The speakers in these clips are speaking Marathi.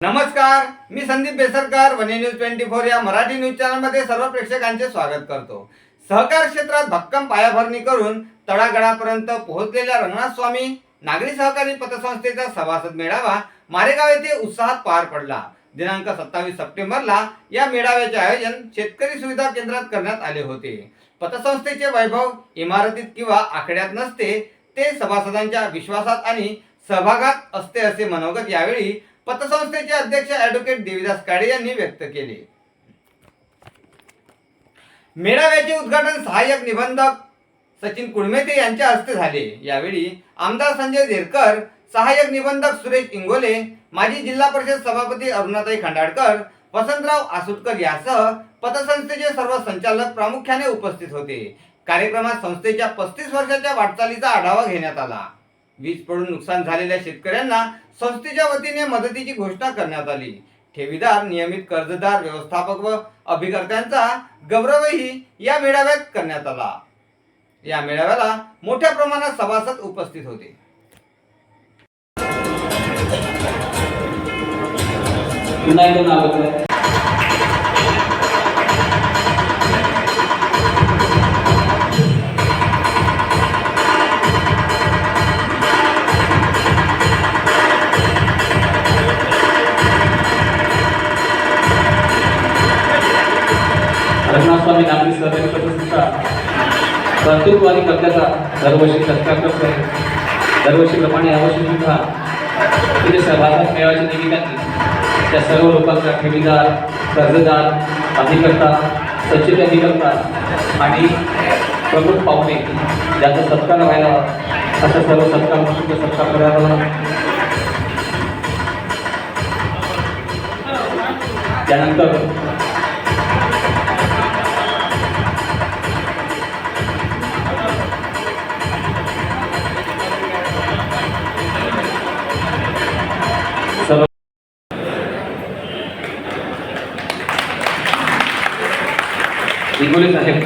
नमस्कार मी संदीप बेसरकर वने न्यूज ट्वेंटी फोर या मराठी न्यूज चॅनलमध्ये सर्व प्रेक्षकांचे स्वागत करतो. सहकार क्षेत्रात भक्कम पायाभरणी करून तळागळापर्यंत पोहोचलेल्या रंगनाथ स्वामी नागरी सहकारी पतसंस्थेचा सभासद मेळावा मारेगाव येथे उत्साहात पार पडला. दिनांक सत्तावीस सप्टेंबरला या मेळाव्याचे आयोजन शेतकरी सुविधा केंद्रात करण्यात आले होते. पतसंस्थेचे वैभव इमारतीत किंवा आकड्यात नसते ते सभासदांच्या विश्वासात आणि सहभागात असते असे मनोगत यावेळी पतसंस्थेचे अध्यक्ष ऍडव्होकेट देवीदास काळे यांनी व्यक्त केले. मेळाव्याचे उद्घाटन सहाय्यक निबंधक सचिन कुळमेते यांच्या हस्ते झाले. यावेळी आमदार संजय देरकर सहाय्यक निबंधक सुरेश इंगोले माजी जिल्हा परिषद सभापती अरुणाताई खंडाळकर वसंतराव आसुटकर यासह पतसंस्थेचे सर्व संचालक प्रामुख्याने उपस्थित होते. कार्यक्रमात संस्थेच्या पस्तीस वर्षाच्या वाटचालीचा आढावा घेण्यात आला. वीज पडून नुकसान झालेल्या शेतकऱ्यांना संस्थेच्या वतीने मदतीची घोषणा करण्यात आली. ठेवीदार नियमित कर्जदार व्यवस्थापक व अभिकर्त्यांचा गौरवही या मेळाव्यात करण्यात आला. या मेळाव्याला मोठ्या प्रमाणात सभासद उपस्थित होते. पुन्हा स्वामी नागरी सहकारी पतसंस्था कर्तृत्ववादी कर्त्याचा दरवर्षी सत्कार करते दरवर्षीप्रमाणे यावर्षी सुद्धा तिथे सहभागात मेळाव्याच्या निमित्ताने त्या सर्व लोकांचा ठेवीदार कर्जदार अभिकर्ता सचिव अधिकर्ता आणि प्रमुख पाहुणे ज्याचा सत्कार व्हायला असा सर्व सत्कार गोष्टींचा सत्कार करायला त्यानंतर इंगोले साहेब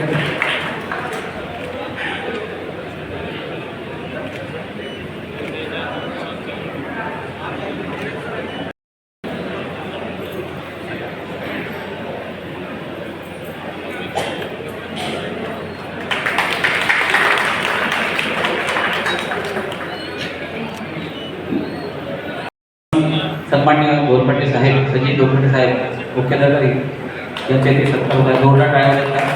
सन्मान्य गोरपट्टे साहेब सचिन गोरपट्टे साहेब मुख्याधिकारी यांच्या इथे सत्कार होता जोरदार टाळ्या वाजवतात.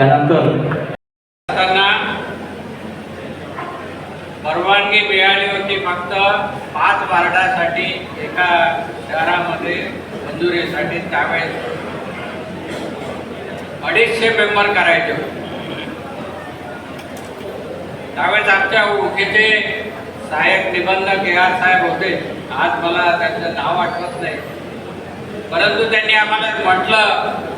त्यानंतर परवानगी मिळाली होती फक्त पाच वार्डासाठी एका शहरामध्ये मंजुरीसाठी त्यावेळेस अडीचशे मेंबर करायचे होते. त्यावेळेस आमच्या ओळखीचे सहाय्यक निबंधक ए आर साहेब होते. आज मला त्यांचं नाव आठवत नाही. परंतु त्यांनी आम्हाला म्हटलं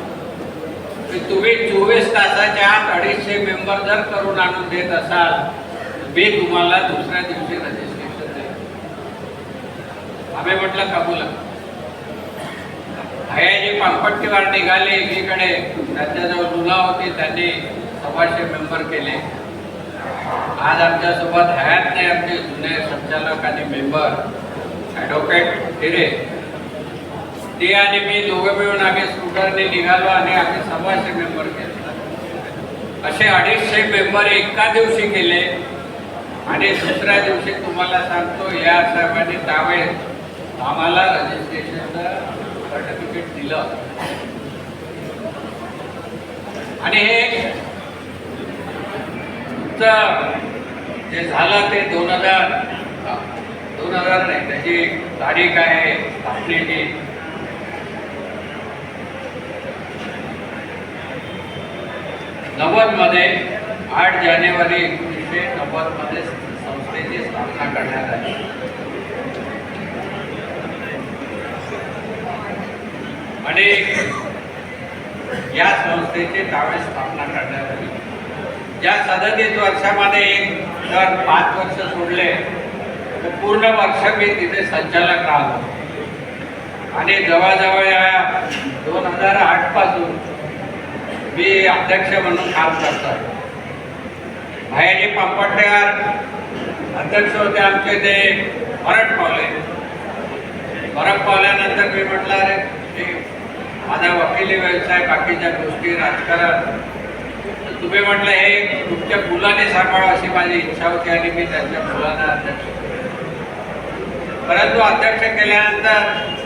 की तुम्ही चोवीस तासाच्या आत अडीचशे मेंबर जर करून आणून देत असाल मी तुम्हाला दुसऱ्या दिवशी रजिस्ट्रेशन देईन. आम्ही म्हटलं कबूल भयाजी पानपट्टीवर निघाले एकीकडे. त्यांच्याजवळ मुला होती त्यांनी सव्वाशे मेंबर केले. आज आमच्यासोबत हयात नाही आमचे जुने संचालक आणि मेंबर ॲडव्होकेट हिरे ते आणि मी दोघं मिळून आम्ही स्कूटरने निघालो आणि आम्ही सव्वाशे मेंबर केले. असे अडीचशे मेंबर एका दिवशी केले आणि दुसऱ्या दिवशी तुम्हाला सांगतो या साहेबांनी त्यावे आम्हाला रजिस्ट्रेशनचं सर्टिफिकेट दिलं. आणि हे तुमचं जे झालं ते दोन हजार दोन हजार नाही त्याची तारीख आहे स्थापनेची नव्वदमध्ये आठ जानेवारी एकोणीसशे नव्वदमध्ये संस्थेची स्थापना करण्यात आली. आणि या संस्थेची त्यावेळेस स्थापना करण्यात आली. या सदतीस वर्षामध्ये एक जर पाच वर्ष सोडले तर पूर्ण वर्ष मी तिथे संचालक राहिलो आणि जवळजवळ या दोन हजार आठपासून मी अध्यक्ष म्हणून काम करतात भायाजी पापट्यार अध्यक्ष होते आमचे ते परत पावले. परत पावल्यानंतर मी म्हटलं अरे माझा वकिली व्यवसाय बाकीच्या गोष्टी राजकारण. तुम्ही म्हटलं हे तुमच्या मुलाने सांभाळा अशी माझी इच्छा होती आणि मी त्यांच्या मुलांना अध्यक्ष. परंतु अध्यक्ष केल्यानंतर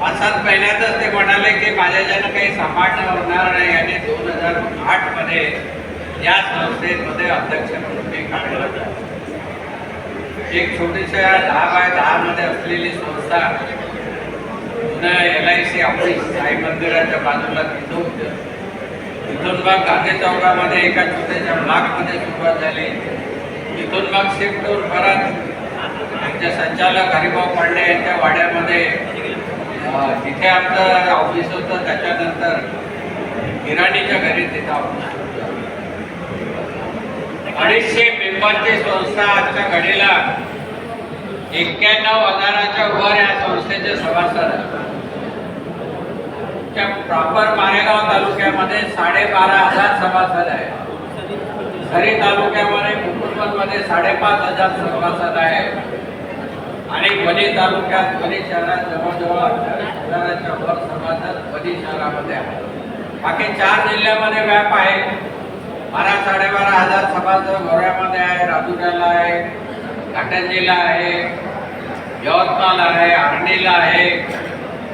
असं पहिल्यातच ते म्हणाले की माझ्याच्यानं काही सांभाळणं होणार नाही आणि दोन हजार आठमध्ये या संस्थेमध्ये अध्यक्ष म्हणून मी काढलं एक छोटीशा दहा बाय दहा मध्ये असलेली संस्था जुनं L I C office Sai मंदिराच्या बाजूला तिथं होतं. तिथून मग गांधी चौकामध्ये एका छोट्याच्या ब्लॉकमध्ये सुरुवात झाली. तिथून मग शिफ्ट होऊन परत आमचे संचालक हरिभाऊ पांडे यांच्या वाड्यामध्ये तिथे आमचं ऑफिस होतं त्याच्यानंतर इराणीच्या घरी तिथं ऑफिस अडीचशे मेंबरची संस्था आजच्या घडीला एक्क्याण्णव हजाराच्या वर या संस्थेचे सभासद आहेत. त्या प्रॉपर मारेगाव तालुक्यामध्ये साडेबारा हजार सभासद आहे सरी तालुक्यामध्ये मुकुंदमध्ये साडेपाच हजार सभासद आहे आणि वणी तालुक्यात वणी शहरात जवळजवळ हजाराच्या वर सभासद वणी शहरामध्ये आहे बाकी चार जिल्ह्यामध्ये व्याप आहे. बारा साडेबारा हजार सभासद गोऱ्यामध्ये आहे राजुऱ्याला आहे घाटंजीला आहे यवतमाळ आहे आर्णीला आहे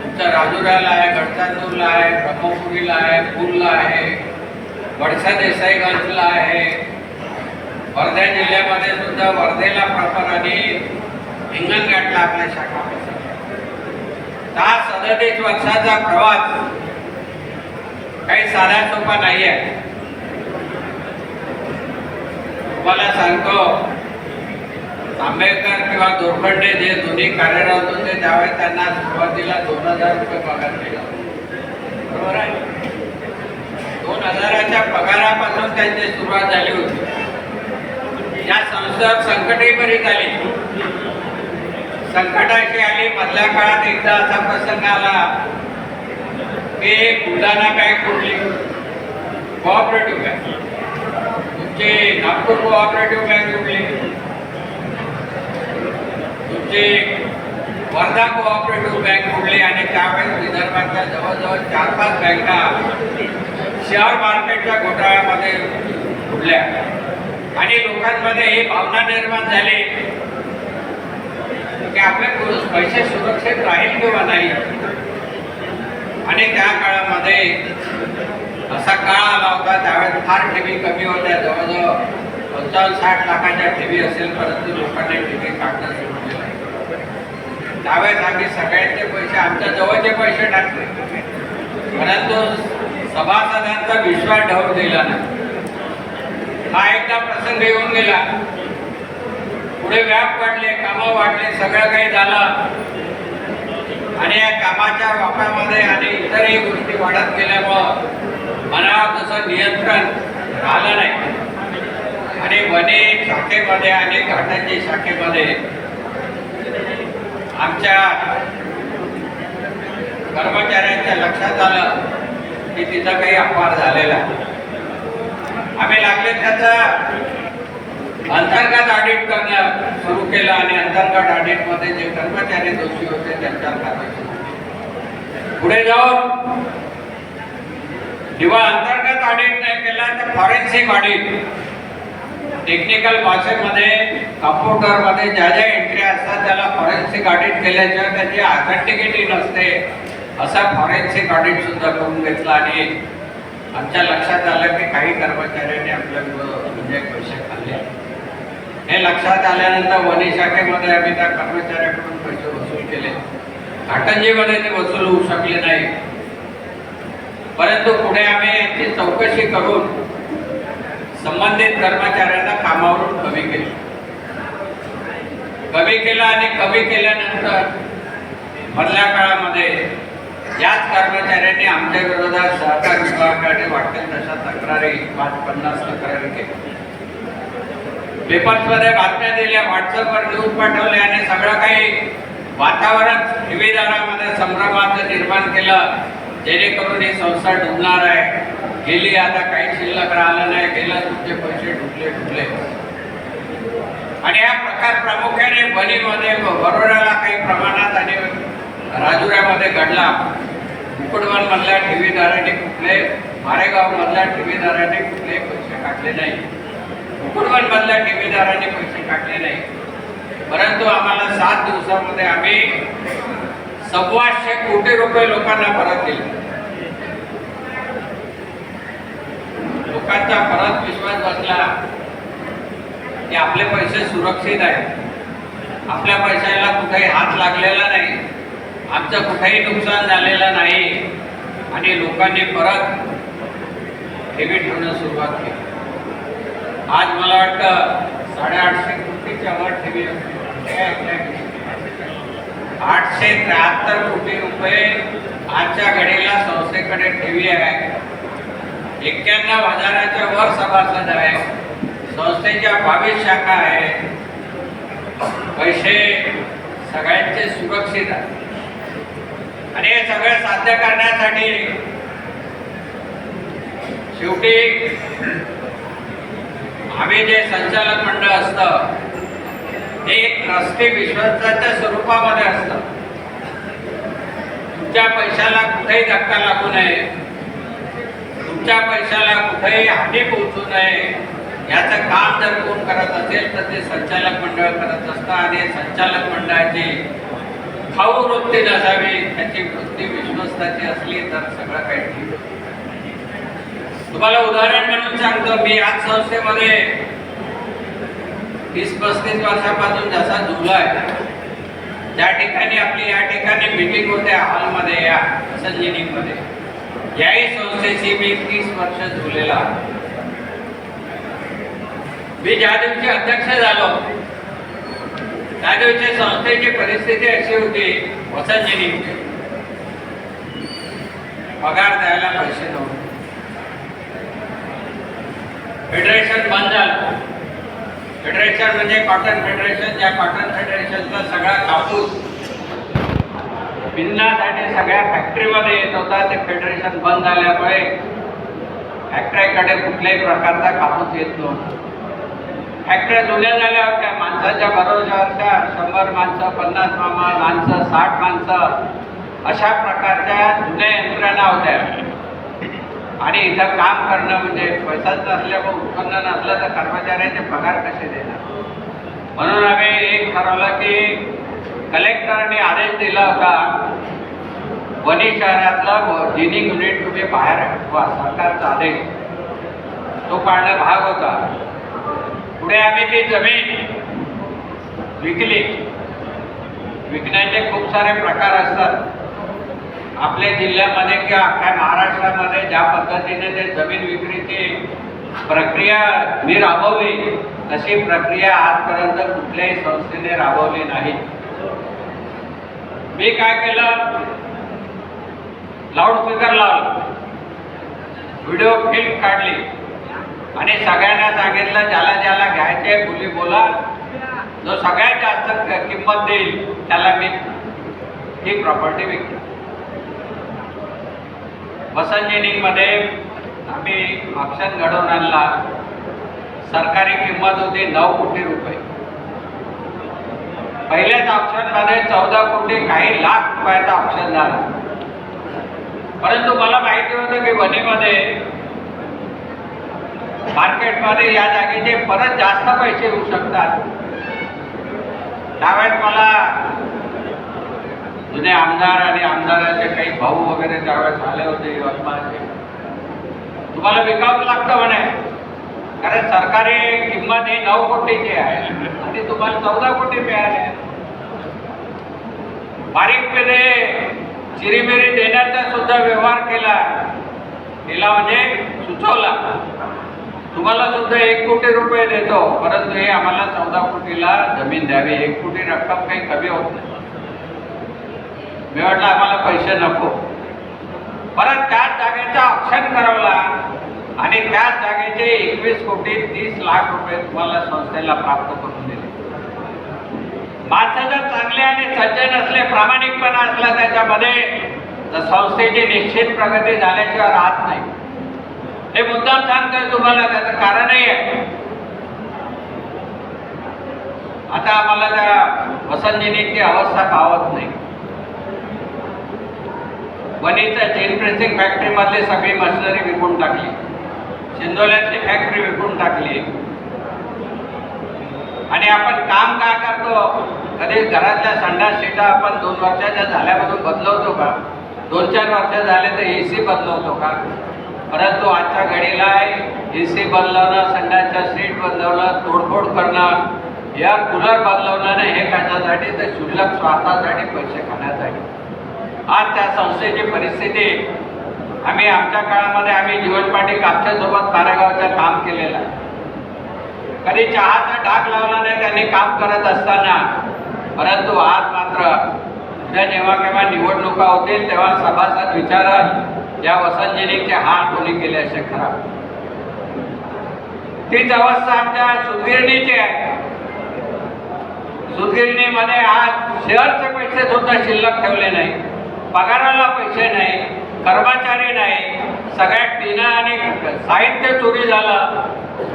तुमचं राजुऱ्याला आहे गडचांदूरला आहे ब्रह्मपुरीला आहे पूरला आहे वडसा देसाईगंजला आहे. वर्धा जिल्ह्यामध्ये सुद्धा वर्धेला प्रॉपर आणि हिंगणघाटला आपल्या शाखा. दहा सदतीस वर्षाचा प्रवास. काही साधा सोपा नाही आहे तुम्हाला सांगतो आंबेडकर किंवा दोरखंडे जे दोन्ही कार्यरत होते त्यावेळेस त्यांना सुरुवातीला दोन हजार रुपये पगार दिला. बरोबर आहे? दोन हजाराच्या पगारापासून त्यांची सुरुवात झाली होती. या संस्था संकटही बरी झाली संकटाची आली मधल्या काळात एकदा असा प्रसंग आला की बुलढाणा बँक कुठली कोऑपरेटिव्ह बँक तुमचे नागपूर कोऑपरेटिव्ह बँक उठली तुमचे वर्धा कोऑपरेटिव्ह बँक उडली आणि त्यावेळेस विदर्भातल्या जवळजवळ चार पाच बँका शेअर मार्केटच्या घोटाळ्यामध्ये उडल्या आणि लोकांमध्ये ही भावना निर्माण झाली. की आपले पुरुष पैसे सुरक्षित राहील किंवा नाही. आणि त्या काळामध्ये असा काळ आला होता त्यावेळेस फार ठेवी कमी होत्या. जवळजवळ पंचावन्न साठ लाखाच्या ठेवी असेल परंतु लोकांनी ठेवी काढणं सुरू केलं. त्यावेळेस आम्ही सगळ्यांचे पैसे आमच्या जवळचे पैसे टाकले. परंतु सभासदांचा विश्वास ढवून दिला नाही. हा एकदा प्रसंग येऊन गेला. पुढे व्याप वाढले कामं वाढले सगळं काही झालं. आणि या कामाच्या वापरामध्ये आणि इतरही गोष्टी वाढत गेल्यामुळं मला तसं नियंत्रण राहिलं नाही. आणि वने शाखेमध्ये आणि घाटाची शाखेमध्ये आमच्या कर्मचाऱ्यांच्या लक्षात आलं की तिथं काही अपवाद झालेला. आम्ही लागले त्याचा अंतर्गत ऑडिट करणं सुरू केलं आणि अंतर्गत ऑडिटमध्ये जे कर्मचारी दोषी होते त्यांच्यावर कारवाई पुढे जाऊन जेव्हा अंतर्गत ऑडिट नाही केला तर फॉरेन्सिक ऑडिट टेक्निकल भाषेमध्ये कम्प्युटरमध्ये ज्या ज्या एंट्री असतात त्याला फॉरेन्सिक ऑडिट केल्याशिवाय त्याची ऑथेंटिकिटी नसते. असा फॉरेन्सिक ऑडिट सुद्धा करून घेतला आणि आमच्या लक्षात आलं की काही कर्मचाऱ्यांनी आपल्या म्हणजे पैसे हे लक्षात आल्यानंतर वनी शाखेमध्ये आम्ही त्या कर्मचाऱ्याकडून पैसे वसूल केले. घाटंजीमध्ये ते वसूल होऊ शकले नाही. परंतु पुढे आम्ही याची चौकशी करून संबंधित कर्मचाऱ्यांना कामावरून कमी केले. कमी केलं आणि कमी केल्यानंतर मधल्या काळामध्ये याच कर्मचाऱ्यांनी आमच्या विरोधात सहकार विभागाकडे वाटेल तशा तक्रारी पाच पन्नास तक्रारी केल्या. पेपर्समध्ये बातम्या दिल्या व्हॉट्सअपवर न्यूज पाठवले आणि सगळं काही वातावरण ठेवीदारामध्ये संभ्रमाचं निर्माण केलं. जेणेकरून ही संस्था डुबणार आहे. गेली आता काही शिल्लक राहिलं नाही गेलं तुमचे पैसे डुबले डुबले. आणि हा प्रकार प्रामुख्याने बनीमध्ये बरोड्याला काही प्रमाणात आणि राजुऱ्यामध्ये घडला. कुकडवन मधल्या ठेवीदारांनी कुठले मारेगावमधल्या ठेवीदाराने कुठले पैसे काढले नाही. कुकडवन मधल्या ठेवीदारांनी पैसे काढले नाही. परंतु आम्हाला सात दिवसामध्ये आम्ही सव्वाशे कोटी रुपये लोकांना परत दिले. लोकांचा परत विश्वास बसला की आपले पैसे सुरक्षित आहेत. आपल्या पैशाला कुठेही हात लागलेला नाही. आमचं कुठेही नुकसान झालेलं नाही. आणि लोकांनी परत ठेवी ठेवणं सुरुवात केली. आज मला वाटतं साडेआठशे कोटीच्या वर ठेवी आठशे त्र्याहत्तर कोटी रुपये आजच्या घडीला संस्थेकडे ठेवी आहे. एक्क्याण्णव हजाराच्या वर सभासद आहे. संस्थेच्या बावीस शाखा आहे. पैसे सगळ्यांचे सुरक्षित आहे आणि हे सगळं साध्य करण्यासाठी शेवटी आम्ही जे संचालक मंडळ असतं ते एक ट्रस्टी विश्वस्ताच्या स्वरूपामध्ये असतं. तुमच्या पैशाला कुठेही धक्का लागू नये. तुमच्या पैशाला कुठेही हानी पोहोचू नये. याचं काम जर कोण करत असेल तर ते संचालक मंडळ करत असतं आणि संचालक मंडळाची खाऊ वृत्ती नसावी त्याची वृत्ती विश्वस्ताची असली तर सगळं काही ठीक. तुम्हाला उदाहरण म्हणून सांगतो मी आज संस्थेमध्ये तीस पस्तीस वर्षापासून जसा जुलाय ज्या ठिकाणी आपली या ठिकाणी मीटिंग होते हॉलमध्ये या मध्ये याही संस्थेची मी तीस वर्ष झुलेला मी ज्या दिवशी अध्यक्ष झालो त्या दिवशी संस्थेची परिस्थिती अशी होती वसंतजिनी. पगार द्यायला पैसे नव्हते. फेडरेशन बंद झालं फेडरेशन म्हणजे कॉटन फेडरेशन ज्या कॉटन फेडरेशनचा सगळा कापूस भिन्नासाठी सगळ्या फॅक्टरीमध्ये येत होता. ते फेडरेशन बंद झाल्यामुळे फॅक्टरीकडे कुठल्याही प्रकारचा कापूस येत नव्हता. फॅक्टऱ्या जुन्या झाल्या होत्या. माणसाच्या भरोशावरच्या शंभर माणसं पन्नास मामा माणसं साठ माणसं अशा प्रकारच्या जुन्या यंत्रणा होत्या. आणि इथं काम करणं म्हणजे पैसाच नसल्यामुळे उत्पन्न नसलं तर कर्मचाऱ्याचे पगार कसे देणार? म्हणून आम्ही एक ठरवलं की कलेक्टरने आदेश दिला होता वणी शहरातलं जिनिंग युनिट तुम्ही बाहेर हटवा सरकारचा आदेश. तो पाळणं भाग होता. पुढे आम्ही ती जमीन विकली. विकण्याचे खूप सारे प्रकार असतात. आपल्या जिल्ह्यामध्ये किंवा अख्ख्या महाराष्ट्रामध्ये ज्या पद्धतीने ते जमीन विक्रीची प्रक्रिया मी राबवली तशी प्रक्रिया आजपर्यंत कुठल्याही संस्थेने राबवली नाही. मी काय केलं? लाऊडस्पीकर लावलं. व्हिडिओ फिल्म काढली. आणि सगळ्यांना सांगितलं ज्याला ज्याला घ्यायचे बोली बोला. जो सगळ्यात जास्त किंमत देईल त्याला मी ही प्रॉपर्टी विकतो मध्ये आम्ही ऑप्शन घडवून आणला सरकारी किंमत होती नऊ कोटी रुपये. पहिल्याच ऑप्शनमध्ये चौदा कोटी काही लाख रुपयाचा ऑप्शन झाला. परंतु मला माहिती होतं की वनीमध्ये मार्केटमध्ये या जागेचे परत जास्त पैसे येऊ शकतात. त्यावेळेस मला जुने आमदार आणि आमदाराचे काही भाऊ वगैरे त्यावेळेस आले होते यवतमाळचे तुम्हाला विकावं लागतं म्हणे. कारण सरकारी किंमत ही नऊ कोटीची आहे. आणि तुम्हाला चौदा कोटी मिळाले. बारीकपणे चिरीमिरी देण्याचा सुद्धा व्यवहार केला. तिला म्हणजे सुचवला. तुम्हाला सुद्धा एक कोटी रुपये देतो. परंतु हे आम्हाला चौदा कोटीला जमीन द्यावी. एक कोटी रक्कम काही कमी होत नाही. मी म्हटलं आम्हाला पैसे नको. परत त्याच जागेचा ऑप्शन करवला आणि त्याच जागेचे एकवीस कोटी तीस लाख रुपये तुम्हाला संस्थेला प्राप्त करून दिले. माणसं जर चांगले आणि सज्जन असले प्रामाणिकपणा असला त्याच्यामध्ये तर संस्थेची निश्चित प्रगती झाल्याशिवाय राहत नाही. हे मुद्दाम सांगतोय तुम्हाला त्याचं कारणही आहे. आता आम्हाला त्या वसंतजीनी अवस्था पावत नाही. वणीच्या चेन प्रेसिंग फॅक्टरीमधली सगळी मशिनरी विकून टाकली. शिंदोल्यातली फॅक्टरी विकून टाकली. आणि आपण काम का करतो? कधी घरातल्या संडास सीटा आपण दोन वर्षाच्या झाल्यामधून बदलवतो का? दोन चार वर्ष झाले तर ए सी बदलवतो का? परंतु आजच्या घडीला ए सी बदलवणं संडासच्या सीट बदलवणं तोडफोड करणं या कूलर बदलवणं हे कशासाठी? तर शुल्लक स्वार्थासाठी पैसे खाण्यासाठी. आज त्या संस्थेची परिस्थिती आम्ही आमच्या काळामध्ये आम्ही जीवन पाटील कापच्यासोबत पारेगावचं काम केलेलं आहे. कधी चहाचा डाग लावला नाही त्यांनी काम करत असताना परंतु आज मात्र उद्या जेव्हा केव्हा निवडणुका होतील तेव्हा सभासद विचारत या वसंतजीनीचे हाल कोणी केले असे खराब तीच अवस्था आमच्या सुदगिरणीची आहे. सुदगिरणीमध्ये आज शेअरचे पैसे सुद्धा शिल्लक ठेवले नाही. पगाराला पैसे नाही कर्मचारी नाही सगळ्या टीना आणि साहित्य चोरी झालं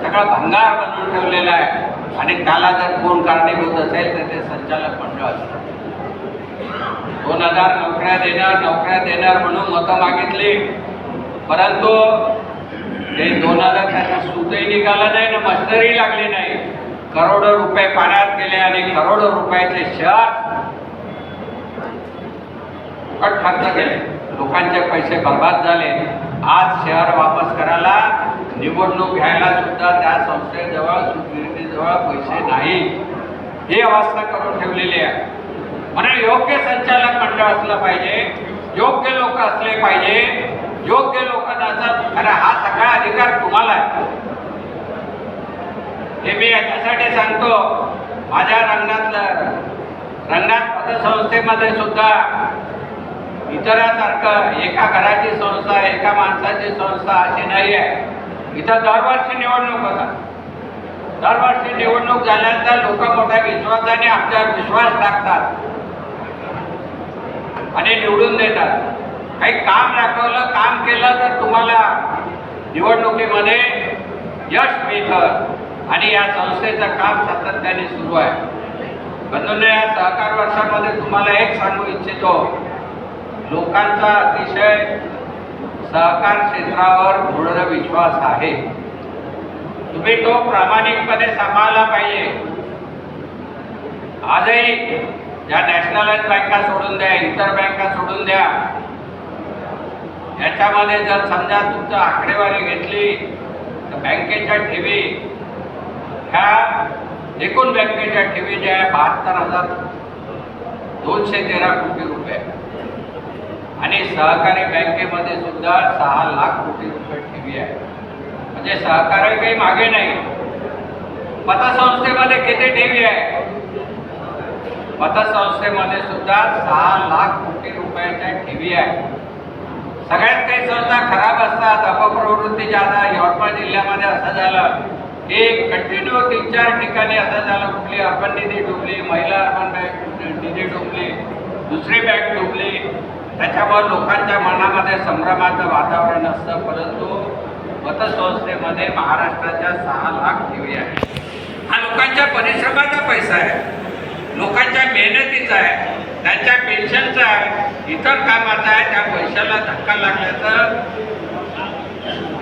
सगळं भंगार बनवून ठेवलेला आहे. आणि त्याला जर कोण कारणीभूत असेल तर ते संचालक मंडळ असतं. दोन हजार नोकऱ्या देणार नोकऱ्या देणार म्हणून मतं मागितली. परंतु ते दोन हजार त्याचा सुतही निघाला नाही ना मशनरी लागली नाही. करोडो रुपये पाण्यात गेले आणि करोडो रुपयाचे शहर फुकट खर्च केले लोकांचे पैसे बर्बाद झाले आज शहर वापस करायला निवडणूक घ्यायला सुद्धा त्या संस्थेजवळ सुकिर्तीजवळ पैसे नाही. ही अवस्था करून ठेवलेली आहे. म्हणून योग्य संचालक मंडळ असलं पाहिजे योग्य लोक असले पाहिजे योग्य लोक नसत कारण हा सगळा अधिकार तुम्हाला आहे. हे मी याच्यासाठी सांगतो माझ्या रंगनाथ रंगनाथ पतसंस्थेमध्ये सुद्धा इतरासारखं एका घराची संस्था एका माणसाची संस्था अशी नाही आहे. इथं दरवर्षी निवडणूक होतात. दरवर्षी निवडणूक झाल्यानंतर लोक मोठ्या विश्वासाने आमच्यावर विश्वास टाकतात आणि निवडून देतात. काही काम दाखवलं काम केलं तर तुम्हाला निवडणुकीमध्ये यश मिळतं आणि या संस्थेचं काम सातत्याने सुरू आहे. म्हणून या सहकार वर्षामध्ये तुम्हाला एक सांगू इच्छितो. लोकांचा अतिशय सहकार क्षेत्रावर दृढ विश्वास आहे. तुम्ही तो प्रामाणिकपणे सांभाळला पाहिजे. आजही या नॅशनलाइज बँका सोडून द्या इतर बँका सोडून द्या याच्यामध्ये जर समजा तुमचं आकडेवारी घेतली तर बँकेच्या ठेवी ह्या एकूण बँकेच्या ठेवी ज्या आहे बहात्तर हजार दोनशे तेरा कोटी रुपये. सहकारी बँकेमध्ये सुद्धा सहा लाख कोटी रुपये ठेवी आहे. म्हणजे सहकारी काही मागे नाही. पतसंस्थेमध्ये किती ठेवी आहे? पतसंस्थेमध्ये सुद्धा सहा लाख कोटी रुपयाच्या ठेवी आहे. सगळ्यात काही संस्था खराब असतात अपप्रवृत्ती ज्यादा यवतमाळ जिल्ह्यामध्ये असं झालं की कंटिन्यू तीन चार ठिकाणी असं झालं कुठली अर्बन निधी डुबली महिला अर्बन बँक निधी डुबली दुसरी बँक डुबली त्याच्यामुळे लोकांच्या मनामध्ये संभ्रमाचं वातावरण असतं परंतु पतसंस्थेमध्ये महाराष्ट्राच्या सहा लाख ठेवी आहे हा लोकांच्या परिश्रमाचा पैसा आहे. लोकांच्या मेहनतीचा आहे. त्यांच्या पेन्शनचा आहे. इतर कामाचा आहे. त्या पैशाला धक्का लागल्याचं.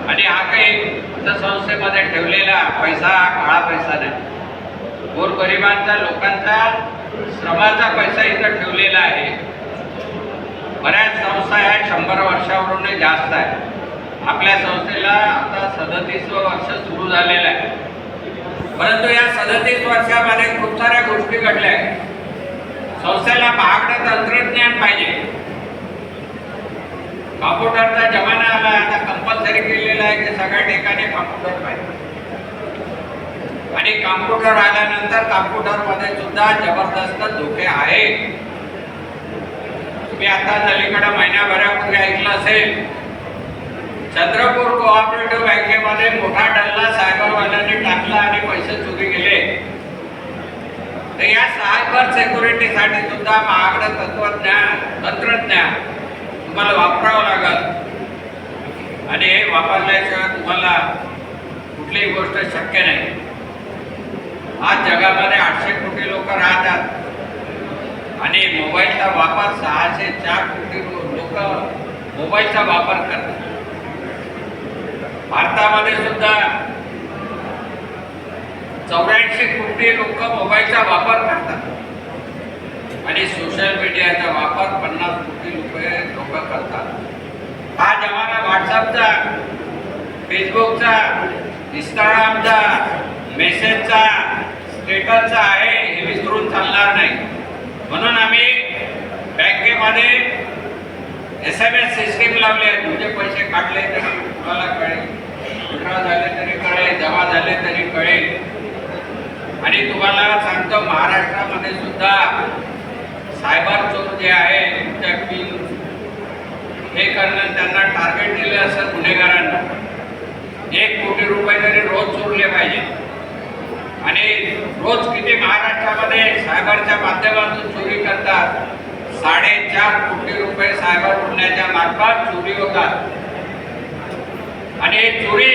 आणि हा काही पतसंस्थेमध्ये ठेवलेला पैसा हा काळा पैसा नाही. गोरगरिबांचा लोकांचा श्रमाचा पैसा इथं ठेवलेला आहे. बऱ्याच संस्था आहेत शंभर वर्षावरून जास्त आहे आपल्या संस्थेला आता सदतीसवं वर्ष सुरू झालेलं आहे. परंतु या सदतीस वर्षामध्ये खूप साऱ्या गोष्टी घडल्या आहेत. संस्थेला महागडं तंत्रज्ञान पाहिजे. कॉम्प्युटरचा जमाना आला आता कंपल्सरी केलेला आहे की सगळ्या ठिकाणी कॉम्प्युटर पाहिजे. आणि कॉम्प्युटर आल्यानंतर कॉम्प्युटरमध्ये सुद्धा जबरदस्त धोके आहेत. मी आता अलीकडे महिन्याभरापूर्वी ऐकलं असेल? चंद्रपूर कोऑपरेटिव्ह बँकेमध्ये मोठा डल्ला सायबरवाल्यांनी टाकला आणि पैसे चोरी गेले तर या सायबर सेक्युरिटीसाठी सुद्धा महागडं तत्वज्ञान तंत्रज्ञान तुम्हाला वापरावं लागल. आणि हे वापरल्याशिवाय तुम्हाला कुठलीही गोष्ट शक्य नाही. आज जगामध्ये आठशे कोटी लोक राहतात. आणि मोबाईलचा वापर सहाशे चार कोटी लोक मोबाईलचा वापर करतात. भारतामध्ये सुद्धा चौऱ्याऐंशी कोटी लोक मोबाईलचा वापर करतात. आणि सोशल मीडियाचा वापर पन्नास कोटी रुपये लोक करतात. हा जमाना व्हॉट्सअपचा फेसबुकचा इंस्टाग्रामचा मेसेजचा स्टेटसचा आहे हे विसरून चालणार नाही. म्हणून आम्ही बँकेमध्ये एस एम एस सिस्टीम लावले. तुमचे पैसे काढले तरी तुम्हाला कळेल. विड्रॉ झाले तरी कळेल जमा झाले तरी कळेल. आणि तुम्हाला सांगतो महाराष्ट्रामध्ये सुद्धा सायबर चोर जे आहे त्या पिन हे करणं त्यांना टार्गेट दिले असं गुन्हेगारांना. एक कोटी रुपये तरी रोज चोरले पाहिजे. आणि रोज किती महाराष्ट्रामध्ये सायबरच्या माध्यमातून चोरी करतात? साडेचार कोटी रुपये सायबर गुन्ह्याच्या मार्फत चोरी होतात. आणि चोरी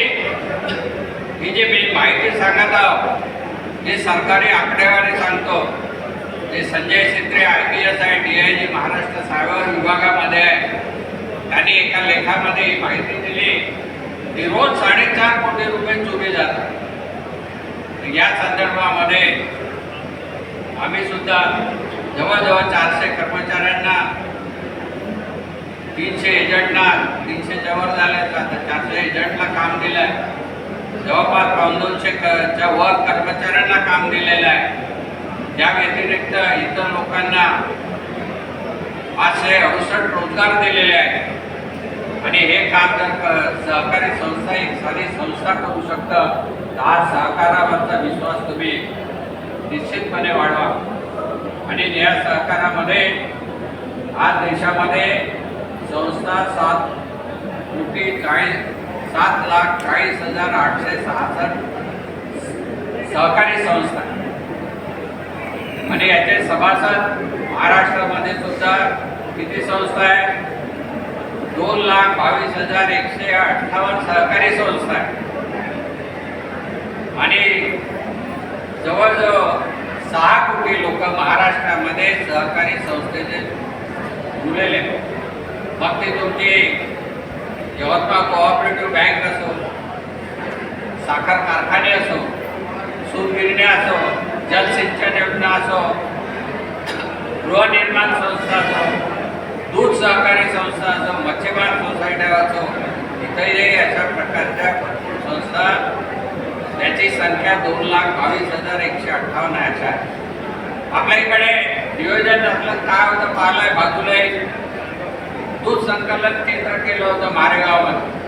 ही जी मी माहिती सांगत आहोत जे सरकारी आकडेवारी सांगतो. जे Sanjay Sitre I P S आहे D I G Maharashtra cyber विभागामध्ये आहे. त्यांनी एका लेखामध्ये ही माहिती दिली. की रोज साडेचार कोटी रुपये चोरी जातात. या संदर्भामध्ये आम्ही सुद्धा जवळजवळ चारशे कर्मचाऱ्यांना तीनशे एजंटना तीनशे जवळ झाले चारशे एजंटला काम दिलं आहे जवळपास पाऊन दोनशे च्या वर कर्मचाऱ्यांना काम दिलेलं आहे. त्या व्यतिरिक्त इतर लोकांना पाचशे अडुसष्ट रोजगार दिलेले आहेत. आणि हे काम जर सहकारी संस्था एक साधी संस्था करू शकतं तर हा सहकारावरचा विश्वास तुम्ही निश्चितपणे वाढवा. आणि या सहकारामध्ये आज देशामध्ये संस्था सात कोटी चाळीस सात लाख चाळीस हजार आठशे सहासष्ट सहकारी संस्था. आणि याचे सभासद महाराष्ट्रामध्ये सुद्धा किती संस्था आहे दोन लाख बावीस हजार एकशे अठ्ठावन्न सहकारी संस्था आणि जवळजवळ सहा कोटी लोक महाराष्ट्रामध्ये सहकारी संस्थेचे जुळलेले आहेत. मग ते तुमची यवतमाळ कोऑपरेटिव्ह बँक असो साखर कारखाने असो सूतगिरण्या असो जलसिंचन योजना असो गृहनिर्माण संस्था असो दूध सहकारी संस्था असो मच्छीमार सोसायट्या असो इतरही अशा प्रकारच्या भरपूर संस्था त्याची संख्या दोन लाख बावीस हजार एकशे अठ्ठावन्न अशा आहे. आपल्या इकडे नियोजन असलं काय होतं? पाहिलंय बाजूला दूध संकलन केंद्र केलं होतं मारेगावमध्ये.